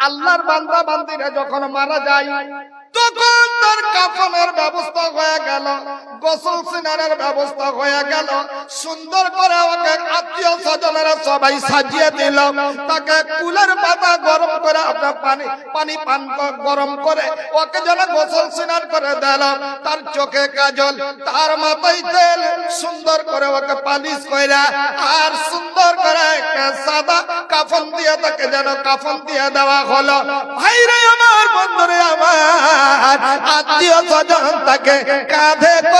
আল্লাহর বান্দা বান্দিরা যখন মারা যায় তখন তার কাফনের ব্যবস্থা হয়ে গেল গোসল সিনারের ব্যবস্থা হয়ে গেল সুন্দর করে ওকে আত্মীয় স্বজনেরা সবাই সাজিয়ে দিল। তাকে কুলের পাতা করে আপনার পানি পানি পান গরম করে ওকে যেন গোসল সিনার করে দিল তার চোখে কাজল, তার মাথায় তেল, সুন্দর করে ওকে পালিশ কইরা, আর সুন্দর করে সাদা কাফন দিয়ে তাকে যেন কাফন দিয়ে দেওয়া হলো। ভাইরে আমার বন্ধুরে আমার, আত্মীয় স্বজন তাকে কাঁধে করে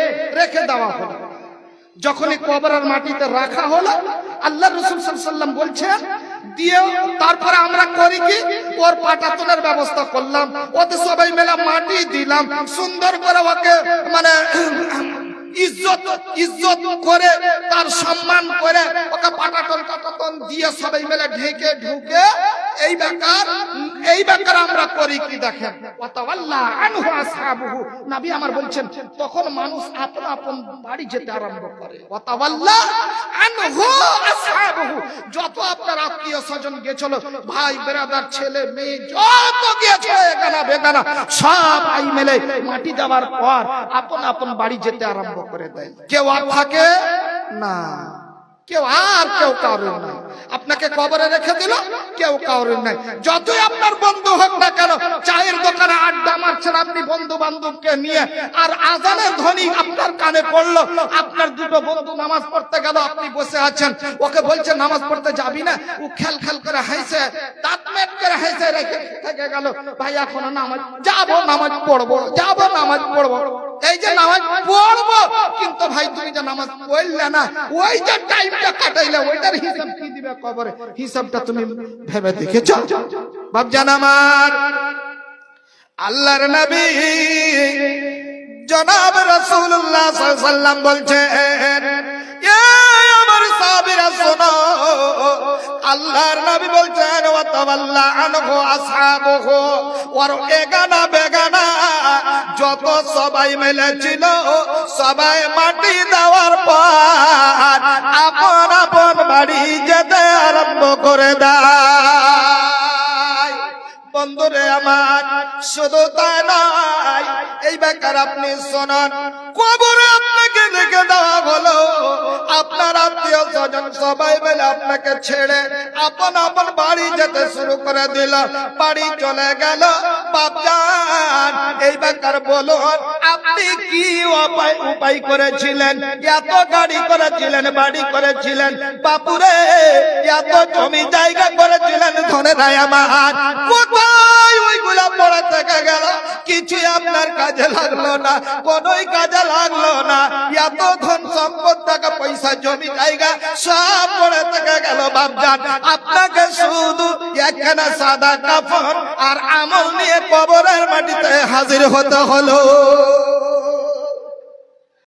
রেখে দেওয়া হলো। যখনই কবরের মাটিতে রাখা হলো, আল্লাহ রসুল সাল্লাম বলছেন তারপরে আমরা করি কি? ওর পাটাতনের ব্যবস্থা করলাম। ওতে সবাই মেলা মাটি দিলাম। সুন্দর করে ওকে মানে ইজ্জত ইজ্জত করে, তার সম্মান করে ওকে পাটাতন টাটাতন দিয়ে সবাই মিলে ঢেকে ঢুকে এই বেকার এই বেকার আমরা করি কি দেখেন? ওয়াতাওয়াল্লা আনহু আসহাবুহু। নবী আমার বলছেন, তখন মানুষ আপন আপন বাড়ি যেতে আরম্ভ করে। ওয়াতাওয়াল্লা আনহু আসহাবুহু। যত আপনার আত্মীয় স্বজন গেছিল ভাই বেরাদার ছেলে, মেয়ে, যত গিয়েছে এখানা বেগানা সব আই মেলে মাটি দেওয়ার পর আপন আপন বাড়ি যেতে আরম্ভ করে দেয়। কেউ আর থাকে? না। কেউ আর কেউ কারোর নাই। আপনাকে কবরে রেখে দিল, কেউ কারোর নাই। যতই আপনার বন্ধু হোক না কেন, চায়ের দোকানে আড্ডা মারছেন আপনি বন্ধু বান্ধবকে নিয়ে, আর আজানের ধ্বনি আপনার কানে পড়ল, আপনার দুটো বন্ধু নামাজ পড়তে গেল, আপনি বসে আছেন। ওকে বলছে, নামাজ পড়তে যাবি না? ও খেল খেল করে হাসে, দাঁত মেট করে হাসে, রেখে থেকে গেল, ভাই, এখনও নামাজ, যাব নামাজ পড়ব, যাব নামাজ পড়ব। এই যে নামাজ পড়ব, কিন্তু ভাই তুমি যে নামাজ পড়লে না, ওই যে টাইমটা কাটাইলে ওইটার হিসাব কি দিবে কবরে? হিসাবটা তুমি ভেবে দেখেছ? বাপজান আমার, আল্লাহর নবী জনাব রাসূলুল্লাহ সাল্লাল্লাহু আলাইহি সাল্লাম বলছেন আমার সাহাবীরা, শোনো, আল্লাহর নবী বলছেন, ওয়া তাওয়াল্লা আনহু আসহাবুহু, ওর এগানা বেগানা যত সবাই মিলেছিল, সবাই মাটি দেওয়ার পর আপন আপন বাড়ি যেতে আরম্ভ করে দেয়। বন্ধুরে আমার, শুধু তাই নয়, এই বেকার আপনি শোনান। কবরে আপনাকে রেখে দেওয়া হলো। আপনার আত্মীয় স্বজন সবাই মিলে আপনাকে ছেড়ে আপন আপন বাড়ি যেতে শুরু করে দিল। বাড়ি চলে গেল, বাপজান বলুন আপনি কি উপায় উপায় করেছিলেন? এত গাড়ি করেছিলেন, বাড়ি করেছিলেন, বাপুরে, এত জমি জায়গা করেছিলেন ধনে রায় আমার। কোথায় পড়ে থেকে গেল? কিছুই আপনার কাজে লাগল না, কোনোই কাজে লাগল না। এত ধন সম্পদ টাকা পয়সা, জমি জায়গা সব পড়ে থেকে গেল, বাপজান। আপনাকে শুধু একখানা সাদা কাফন আর আমল নিয়ে কবরের মাটিতে হাজির হতে হলো।